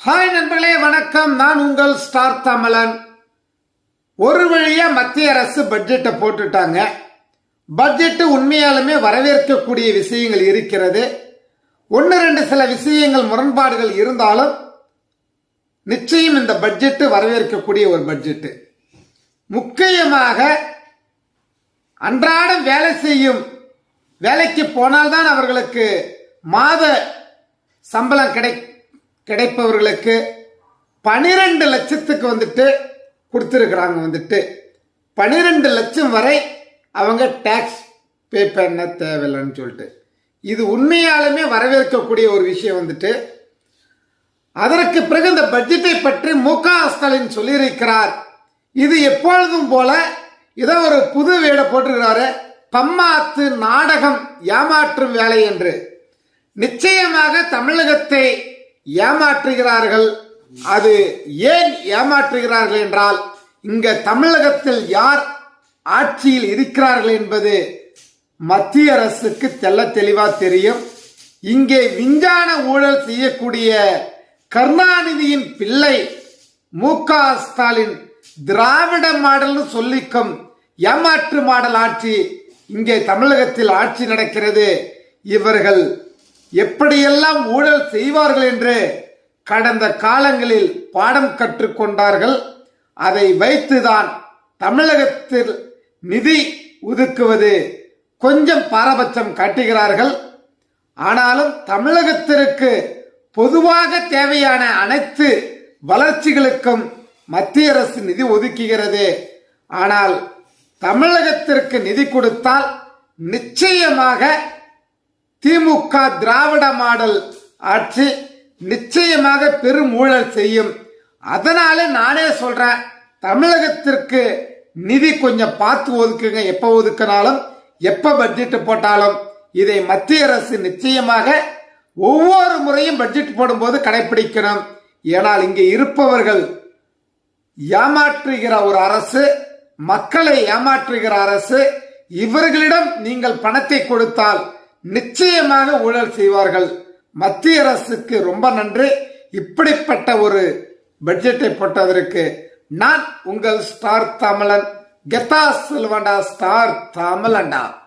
Hi நண்பர்களே வணக்கம். நான் உங்கள் ஸ்டார் தமிழன். ஒரு வழியா மத்திய அரசு பட்ஜெட்டை போட்டுட்டாங்க. பட்ஜெட்டு உண்மையாலுமே வரவேற்கக்கூடிய விஷயங்கள் இருக்கிறது. ஒன்று ரெண்டு சில விஷயங்கள் முரண்பாடுகள் இருந்தாலும் நிச்சயம் இந்த பட்ஜெட்டு வரவேற்கக்கூடிய ஒரு பட்ஜெட்டு முக்கியமாக அன்றாடம் வேலை செய்யும் வேலைக்கு போனால்தான் அவர்களுக்கு மாத சம்பளம் கிடை கிடைப்பவர்களுக்கு பனிரெண்டு லட்சத்துக்கு வந்துட்டு கொடுத்துருக்குறாங்க வந்துட்டு. பனிரெண்டு லட்சம் வரை அவங்க டேக்ஸ் பே பண்ண தேவையில்லைன்னு சொல்லிட்டு. இது உண்மையாலுமே வரவேற்கக்கூடிய ஒரு விஷயம் வந்துட்டு. அதற்கு பிறகு இந்த பட்ஜெட்டை பற்றி மு க ஸ்டாலின் சொல்லியிருக்கிறார். இது எப்பொழுதும் போல ஏதோ ஒரு புது வீடை போட்டிருக்கிறாரு. பம்மாத்து நாடகம் ஏமாற்றும் வேலை என்று. நிச்சயமாக தமிழகத்தை ஏமாற்றுகிறார்கள். அது ஏன் ஏமாற்றுகிறார்கள் என்றால் இங்க தமிழகத்தில் யார் ஆட்சியில் இருக்கிறார்கள் என்பது மத்திய அரசுக்கு தெல்ல தெளிவா தெரியும். இங்கே விஞ்ஞான ஊழல் செய்யக்கூடிய கருணாநிதியின் பிள்ளை மு க ஸ்டாலின் திராவிட மாடல்னு சொல்லிக்கும் ஏமாற்று மாடல் ஆட்சி இங்கே தமிழகத்தில் ஆட்சி நடக்கிறது. இவர்கள் எப்படியெல்லாம் ஊழல் செய்வார்கள் என்று கடந்த காலங்களில் பாடம் கற்றுக்கொண்டார்கள் அதை வைத்துதான் தமிழகத்தில் நிதி ஒதுக்குவது கொஞ்சம் பாரபட்சம் காட்டுகிறார்கள். ஆனாலும் தமிழகத்திற்கு பொதுவாக தேவையான அனைத்து வளர்ச்சிகளுக்கும் மத்திய அரசு நிதி ஒதுக்குகிறது. ஆனால் தமிழகத்திற்கு நிதி கொடுத்தால் நிச்சயமாக திமுக திராவிட மாடல் ஆட்சி நிச்சயமாக பெரும் ஊழல் செய்யும். அதனால நானே சொல்றேன் தமிழகத்திற்கு நிதி கொஞ்சம் பார்த்து ஒதுக்குங்க. எப்ப ஒதுக்கினாலும் எப்ப பட்ஜெட் போட்டாலும். இதை மத்திய அரசு நிச்சயமாக ஒவ்வொரு முறையும் பட்ஜெட் போடும்போது கடைபிடிக்கணும் ஏனால் இங்கே இருப்பவர்கள் ஏமாற்றுகிற ஒரு அரசு மக்களை ஏமாற்றுகிற அரசு இவர்களிடம் நீங்கள் பணத்தை கொடுத்தால் நிச்சயமாக ஊழல் செய்வார்கள். மத்திய அரசுக்கு ரொம்ப நன்றி. இப்படிப்பட்ட ஒரு பட்ஜெட்டை போட்டதற்கு நான் உங்கள் ஸ்டார் தமிழன் கெத்தா செல்வண்டா ஸ்டார் தமிழண்டா